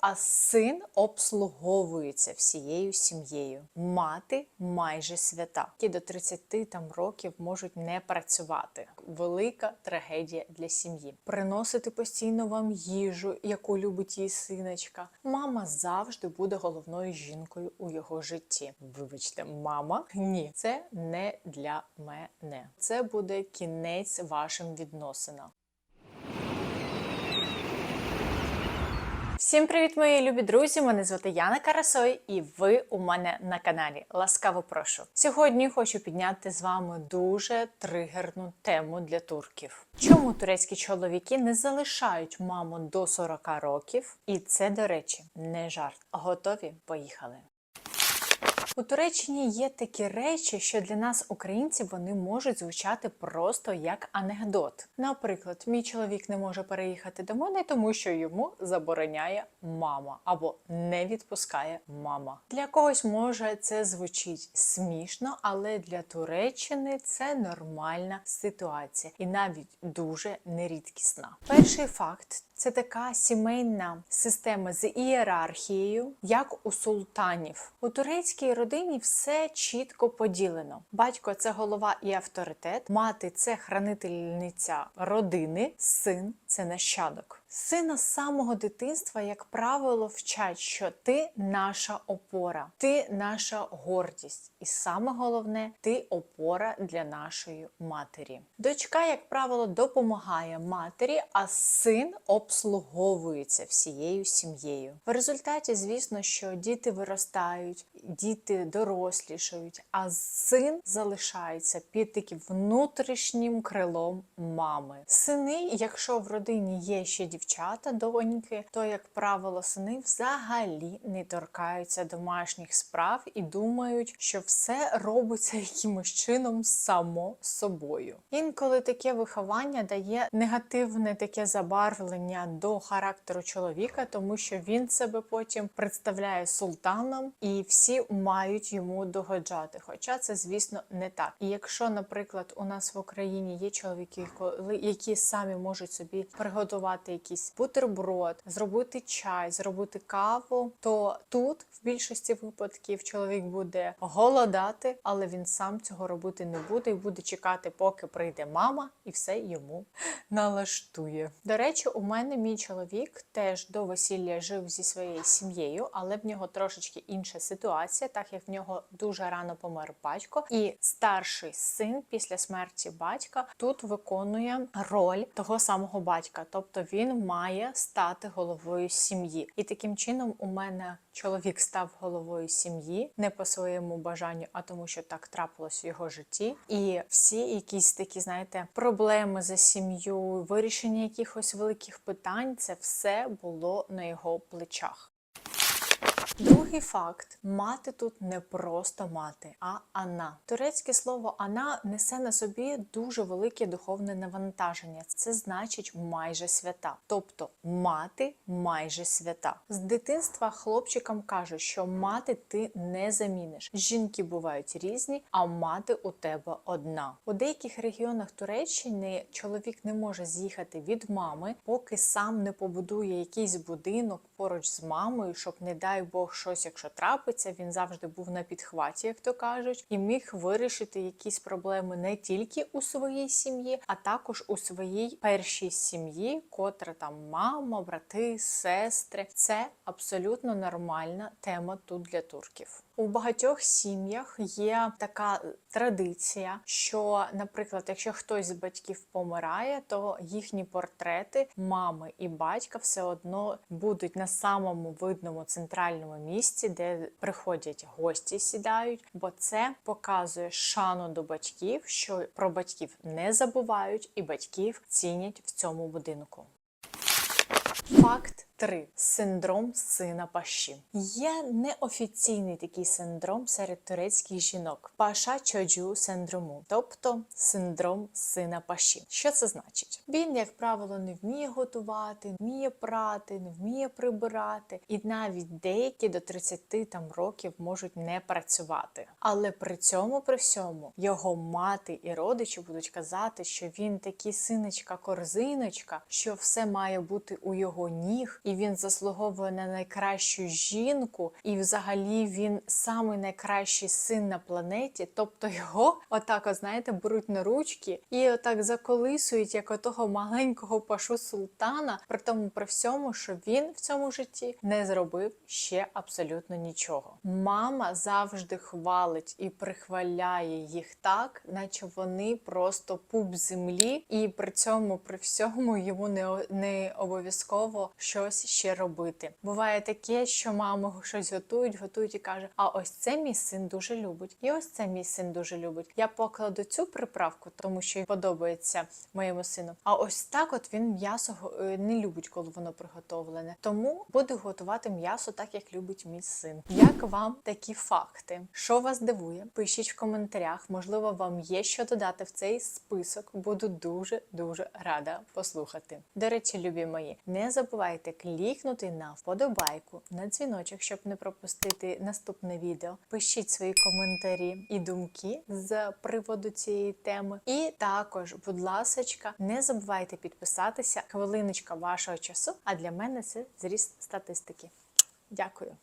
А син обслуговується всією сім'єю. Мати майже свята, які до 30 там років можуть не працювати. Велика трагедія для сім'ї. Приносити постійно вам їжу, яку любить її синочка. Мама завжди буде головною жінкою у його житті. Вибачте, мама? Ні, це не для мене. Це буде кінець вашим відносинам. Всім привіт, мої любі друзі! Мене звати Яна Карасой, і ви у мене на каналі. Ласкаво прошу. Сьогодні хочу підняти з вами дуже тригерну тему для турків. Чому турецькі чоловіки не залишають маму до 40 років? І це, до речі, не жарт. Готові? Поїхали. У Туреччині є такі речі, що для нас, українців, вони можуть звучати просто як анекдот. Наприклад, мій чоловік не може переїхати до мене, тому що йому забороняє мама або не відпускає мама. Для когось може це звучить смішно, але для Туреччини це нормальна ситуація і навіть дуже нерідкісна. Перший факт. Це така сімейна система з ієрархією, як у султанів. У турецькій родині все чітко поділено. Батько це голова і авторитет, мати це хранительниця родини, син це нащадок. Сина з самого дитинства, як правило, вчать, що ти наша опора, ти наша гордість, і саме головне, ти опора для нашої матері. Дочка, як правило, допомагає матері, а син обслуговується всією сім'єю. В результаті, звісно, що діти виростають, діти дорослішають, а син залишається під таким внутрішнім крилом мами. Сини, якщо в родині є ще дівчата, доньки, то, як правило, сини взагалі не торкаються домашніх справ і думають, що все робиться якимось чином само собою. Інколи таке виховання дає негативне таке забарвлення до характеру чоловіка, тому що він себе потім представляє султаном, і всі мають йому догоджати. Хоча це, звісно, не так. І якщо, наприклад, у нас в Україні є чоловіки, які самі можуть собі приготувати якийсь бутерброд, зробити чай, зробити каву, то тут в більшості випадків чоловік буде голодати, але він сам цього робити не буде і буде чекати, поки прийде мама, і все йому налаштує. До речі, у мене мій чоловік теж до весілля жив зі своєю сім'єю, але в нього трошечки інша ситуація, так як в нього дуже рано помер батько, і старший син після смерті батька тут виконує роль того самого батька, тобто він має стати головою сім'ї. І таким чином у мене чоловік став головою сім'ї не по своєму бажанню, а тому, що так трапилось в його житті. І всі якісь такі, знаєте, проблеми за сім'ю, вирішення якихось великих питань, це все було на його плечах. Другий факт: мати тут не просто мати, а ана. Турецьке слово ана несе на собі дуже велике духовне навантаження. Це значить майже свята. Тобто мати майже свята. З дитинства хлопчикам кажуть, що мати ти не заміниш. Жінки бувають різні, а мати у тебе одна. У деяких регіонах Туреччини чоловік не може з'їхати від мами, поки сам не побудує якийсь будинок поруч з мамою, щоб, не дай Бог, щось, якщо трапиться, він завжди був на підхваті, як то кажуть, і міг вирішити якісь проблеми не тільки у своїй сім'ї, а також у своїй першій сім'ї, котра там мама, брати, сестри. Це абсолютно нормальна тема тут для турків. У багатьох сім'ях є така традиція, що, наприклад, якщо хтось з батьків помирає, то їхні портрети мами і батька все одно будуть на самому видному центральному місці, де приходять гості, сідають, бо це показує шану до батьків, що про батьків не забувають і батьків цінять в цьому будинку. Факт 3. Синдром сина паші. Є неофіційний такий синдром серед турецьких жінок паша чоджу синдрому, тобто синдром сина паші. Що це значить? Він, як правило, не вміє готувати, не вміє прати, не вміє прибирати, і навіть деякі до 30 там років можуть не працювати. Але при цьому, при всьому, його мати і родичі будуть казати, що він такий синочка корзиночка що все має бути у його ніг. І він заслуговує на найкращу жінку, і взагалі він самий найкращий син на планеті. Тобто його отак, от, знаєте, беруть на ручки і отак заколисують, як отого маленького пашу султана, при тому при всьому, що він в цьому житті не зробив ще абсолютно нічого. Мама завжди хвалить і прихваляє їх так, наче вони просто пуп землі, і при цьому при всьому йому не, не обов'язково щось ще робити. Буває таке, що мами щось готують, готують і каже: А ось це мій син дуже любить, і ось це мій син дуже любить. Я покладу цю приправку, тому що подобається моєму сину. А ось так, от він м'ясо е, не любить, коли воно приготовлене. Тому буду готувати м'ясо так, як любить мій син. Як вам такі факти? Що вас дивує? Пишіть в коментарях. Можливо, вам є що додати в цей список. Буду дуже дуже рада послухати. До речі, любі мої, не забувайте клікнути на вподобайку, на дзвіночок, щоб не пропустити наступне відео. Пишіть свої коментарі і думки з приводу цієї теми. І також, будь ласочка, не забувайте підписатися. Хвилиночка вашого часу. А для мене це зріст статистики. Дякую.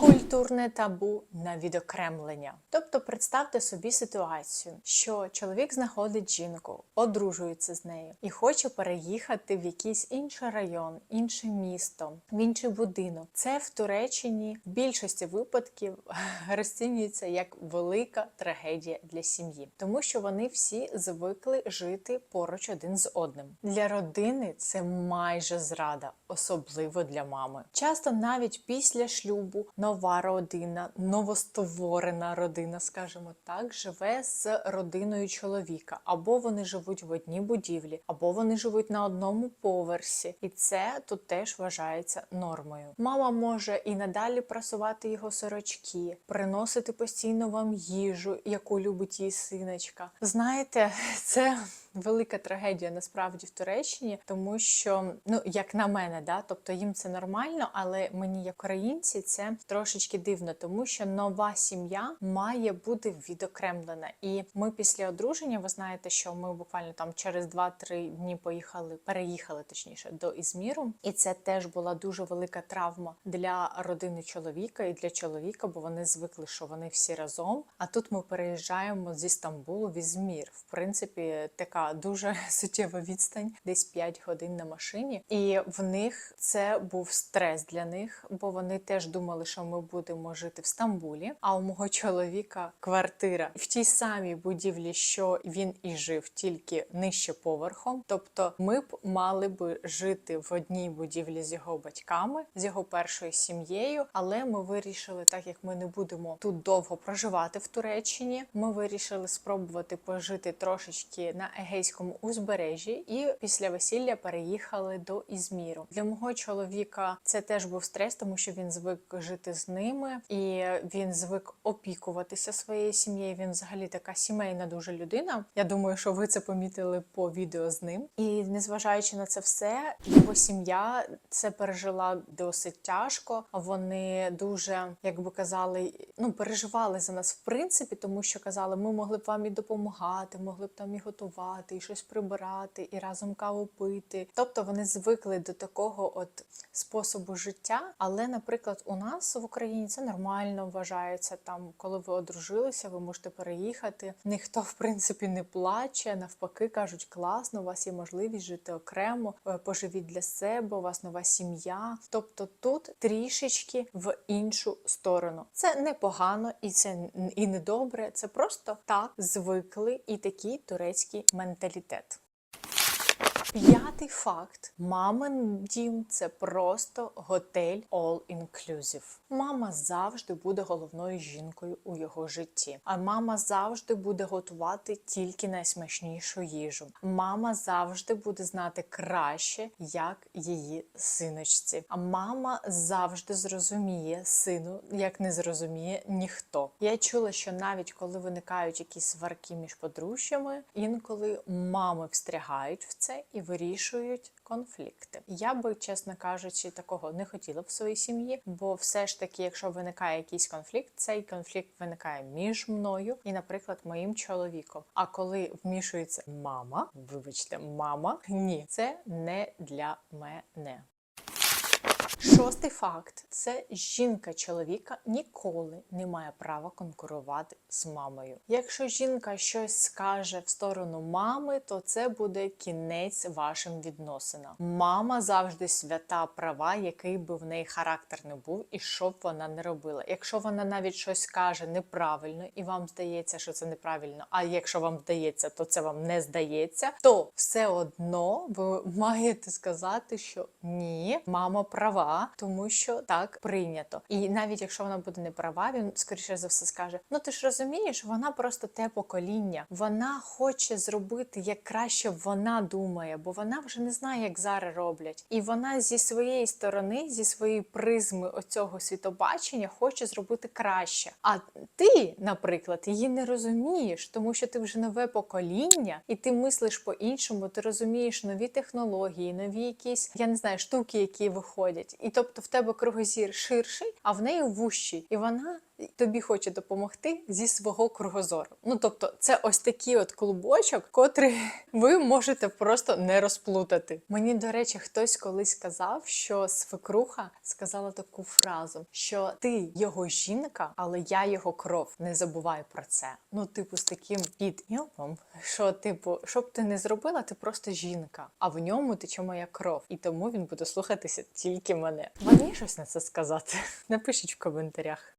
Культурне табу на відокремлення. Тобто представте собі ситуацію, що чоловік знаходить жінку, одружується з нею і хоче переїхати в якийсь інший район, інше місто, в інший будинок. Це в Туреччині в більшості випадків розцінюється як велика трагедія для сім'ї, тому що вони всі звикли жити поруч один з одним. Для родини це майже зрада, особливо для мами. Часто навіть після шлюбу нова родина, новостворена родина, скажімо так, живе з родиною чоловіка, або вони живуть в одній будівлі, або вони живуть на одному поверсі, і це тут теж вважається нормою. Мама може і надалі прасувати його сорочки, приносити постійно вам їжу, яку любить її синочка. Знаєте, це велика трагедія насправді в Туреччині, тому що, ну як на мене, да, тобто їм це нормально, але мені, як українці, це трошечки дивно, тому що нова сім'я має бути відокремлена. І ми після одруження, ви знаєте, що ми буквально там через 2-3 дні поїхали, переїхали точніше до Ізміру, і це теж була дуже велика травма для родини чоловіка і для чоловіка, бо вони звикли, що вони всі разом. А тут ми переїжджаємо зі Стамбулу в Ізмір. В принципі, така дуже суттєва відстань, десь 5 годин на машині. І в них це був стрес для них, бо вони теж думали, що ми будемо жити в Стамбулі. А у мого чоловіка квартира в тій самій будівлі, що він і жив, тільки нижче поверхом. Тобто, ми б мали би жити в одній будівлі з його батьками, з його першою сім'єю. Але ми вирішили, так як ми не будемо тут довго проживати в Туреччині, ми вирішили спробувати пожити трошечки на Егейському узбережжі, і після весілля переїхали до Ізміру. Для мого чоловіка це теж був стрес, тому що він звик жити з ними, і він звик опікуватися своєю сім'єю. Він взагалі така сімейна дуже людина. Я думаю, що ви це помітили по відео з ним. І незважаючи на це все, його сім'я це пережила досить тяжко. Вони дуже, як би казали, ну переживали за нас в принципі, тому що казали, ми могли б вам і допомагати, могли б там і готувати, і щось прибирати, і разом каву пити. Тобто вони звикли до такого от способу життя. Але, наприклад, у нас в Україні це нормально вважається. Там, коли ви одружилися, ви можете переїхати. Ніхто в принципі не плаче. Навпаки, кажуть, класно, у вас є можливість жити окремо, е, поживіть для себе, у вас нова сім'я. Тобто тут трішечки в іншу сторону. Це непогано і це і не добре. Це просто так звикли і такий турецький менталітет. П'ятий факт: мамин дім це просто готель all inclusive. Мама завжди буде головною жінкою у його житті. А мама завжди буде готувати тільки найсмачнішу їжу. Мама завжди буде знати краще, як її синочці. А мама завжди зрозуміє сину, як не зрозуміє ніхто. Я чула, що навіть коли виникають якісь сварки між подружжями, інколи мами встрягають в це і вирішують конфлікти. Я би, чесно кажучи, такого не хотіла в своїй сім'ї, бо все ж таки, якщо виникає якийсь конфлікт, цей конфлікт виникає між мною і, наприклад, моїм чоловіком. А коли вмішується мама, вибачте, мама, ні, це не для мене. Шостий факт: це жінка чоловіка ніколи не має права конкурувати з мамою. Якщо жінка щось скаже в сторону мами, то це буде кінець вашим відносинам. Мама завжди свята права, який би в неї характер не був, і що б вона не робила. Якщо вона навіть щось каже неправильно, і вам здається, що це неправильно. А якщо вам здається, то це вам не здається, то все одно ви маєте сказати, що ні, мама права, тому що так прийнято. І навіть якщо вона буде не права, він скоріше за все скаже: Ну ти ж розумієш, вона просто те покоління. Вона хоче зробити як краще вона думає, бо вона вже не знає, як зараз роблять. І вона зі своєї сторони, зі своєї призми оцього світобачення, хоче зробити краще. А ти, наприклад, її не розумієш, тому що ти вже нове покоління, і ти мислиш по-іншому, ти розумієш нові технології, нові якісь, я не знаю, штуки, які виходять. І тобто в тебе кругозір ширший, а в неї вущий. І вона тобі хоче допомогти зі свого кругозору. Ну тобто, це ось такий от клубочок, котрий ви можете просто не розплутати. Мені, до речі, хтось колись сказав, що свекруха сказала таку фразу, що ти його жінка, але я його кров. Не забувай про це. Ну, типу, з таким підйомом, що, типу, що б ти не зробила, ти просто жінка, а в ньому тече моя кров, і тому він буде слухатися тільки мене. Є щось на це сказати? Напишіть в коментарях.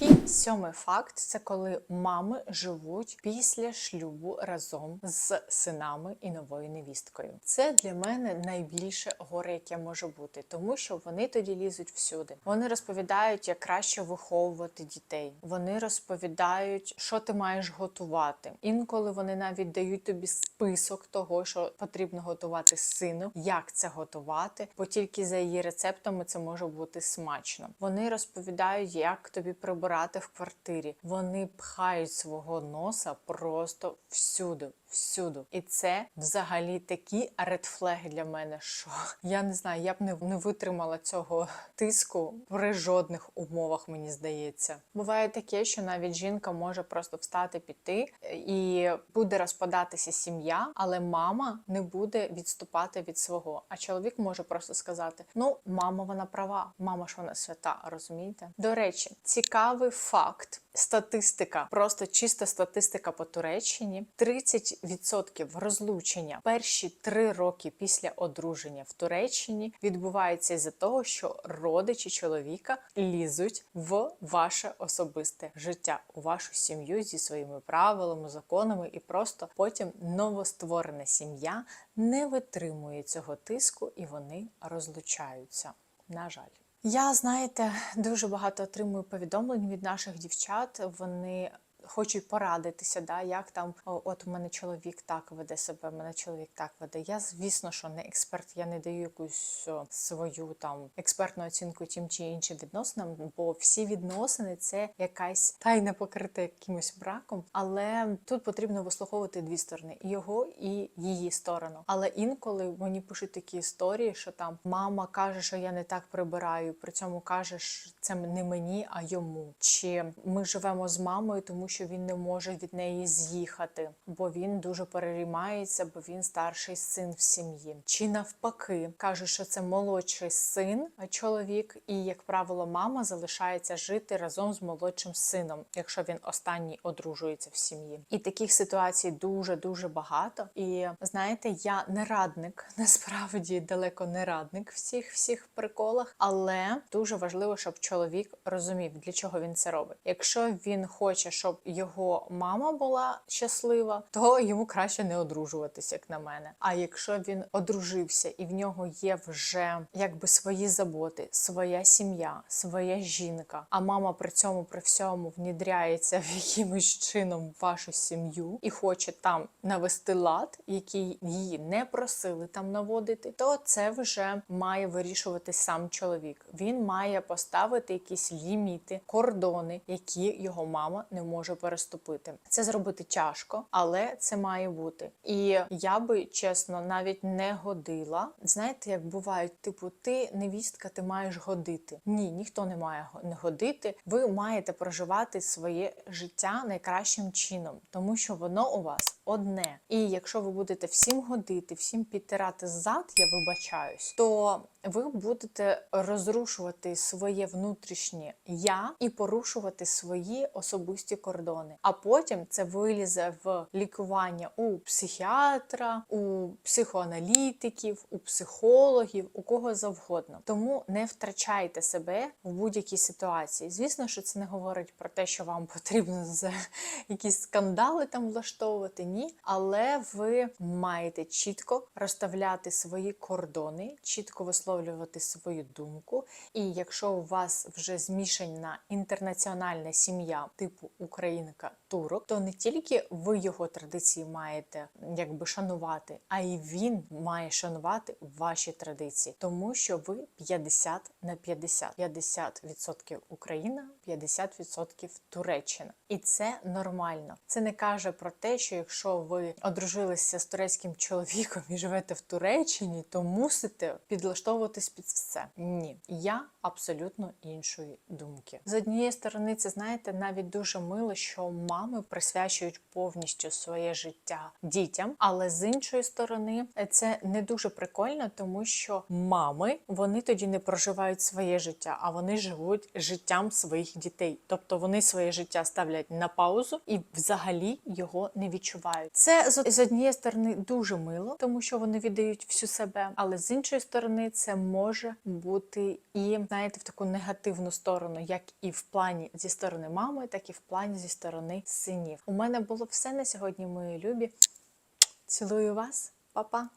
І сьомий факт це коли мами живуть після шлюбу разом з синами і новою невісткою. Це для мене найбільше горе, яке може бути, тому що вони тоді лізуть всюди. Вони розповідають, як краще виховувати дітей. Вони розповідають, що ти маєш готувати. Інколи вони навіть дають тобі список того, що потрібно готувати сину, як це готувати, бо тільки за її рецептами це може бути смачно. Вони розповідають, як тобі прибирати в квартирі. Вони пхають свого носа просто всюди. Всюду, і це взагалі такі редфлеги для мене, що я не знаю, я б не, не витримала цього тиску при жодних умовах, мені здається. Буває таке, що навіть жінка може просто встати піти і буде розпадатися сім'я, але мама не буде відступати від свого. А чоловік може просто сказати: Ну, мама, вона права, мама ж вона свята, розумієте? До речі, цікавий факт. Статистика, просто чиста статистика по Туреччині: 30% розлучення перші три роки після одруження в Туреччині відбувається із-за того, що родичі чоловіка лізуть в ваше особисте життя, у вашу сім'ю зі своїми правилами, законами, і просто потім новостворена сім'я не витримує цього тиску і вони розлучаються. На жаль. Я, знаєте, дуже багато отримую повідомлень від наших дівчат. Вони хочуть порадитися, да, як там от у мене чоловік так веде себе, мене чоловік так веде. Я, звісно, що не експерт, я не даю якусь свою там експертну оцінку тим чи іншим відносинам, бо всі відносини це якась тайна покрита якимось браком. Але тут потрібно вислуховувати дві сторони: його і її сторону. Але інколи мені пишуть такі історії, що там мама каже, що я не так прибираю, при цьому каже, що це не мені, а йому. Чи ми живемо з мамою, тому що він не може від неї з'їхати, бо він дуже переймається, бо він старший син в сім'ї. Чи навпаки каже, що це молодший син, а чоловік, і як правило, мама залишається жити разом з молодшим сином, якщо він останній одружується в сім'ї. І таких ситуацій дуже дуже багато. І знаєте, я не радник, насправді далеко не радник всіх всіх приколах, але дуже важливо, щоб чоловік розумів, для чого він це робить. Якщо він хоче, щоб його мама була щаслива, то йому краще не одружуватися, як на мене. А якщо він одружився і в нього є вже якби свої заботи, своя сім'я, своя жінка, а мама при цьому при всьому внідряється в якимось чином в вашу сім'ю і хоче там навести лад, який її не просили там наводити, то це вже має вирішувати сам чоловік. Він має поставити якісь ліміти, кордони, які його мама не може переступити. Це зробити тяжко, але це має бути. І я би чесно навіть не годила. Знаєте, як бувають, типу, ти невістка, ти маєш годити. Ні, ніхто не має не годити. Ви маєте проживати своє життя найкращим чином, тому що воно у вас одне. І якщо ви будете всім годити, всім підтирати зад, я вибачаюсь, то ви будете розрушувати своє внутрішнє я і порушувати свої особисті кордони. А потім це вилізе в лікування у психіатра, у психоаналітиків, у психологів, у кого завгодно. Тому не втрачайте себе в будь-якій ситуації. Звісно, що це не говорить про те, що вам потрібно за якісь скандали там влаштовувати. Ні, але ви маєте чітко розставляти свої кордони, чітко висловлювати свою думку. І якщо у вас вже змішана інтернаціональна сім'я типу українка турок, то не тільки ви його традиції маєте якби шанувати, а й він має шанувати ваші традиції, тому що ви 50 на 50. 50% Україна, 50% Туреччина. І це нормально. Це не каже про те, що якщо ви одружилися з турецьким чоловіком і живете в Туреччині, то мусите підлаштовуватись під все. Ні, я абсолютно іншої думки. З однієї сторони, це знаєте, навіть дуже мило, що мами присвячують повністю своє життя дітям, але з іншої сторони, це не дуже прикольно, тому що мами вони тоді не проживають своє життя, а вони живуть життям своїх дітей. Тобто вони своє життя ставлять на паузу і взагалі його не відчувають. Це з однієї сторони дуже мило, тому що вони віддають всю себе, але з іншої сторони, може бути і знаєте в таку негативну сторону, як і в плані зі сторони мами, так і в плані зі сторони синів. У мене було все на сьогодні, мої любі. Цілую вас, Па-па!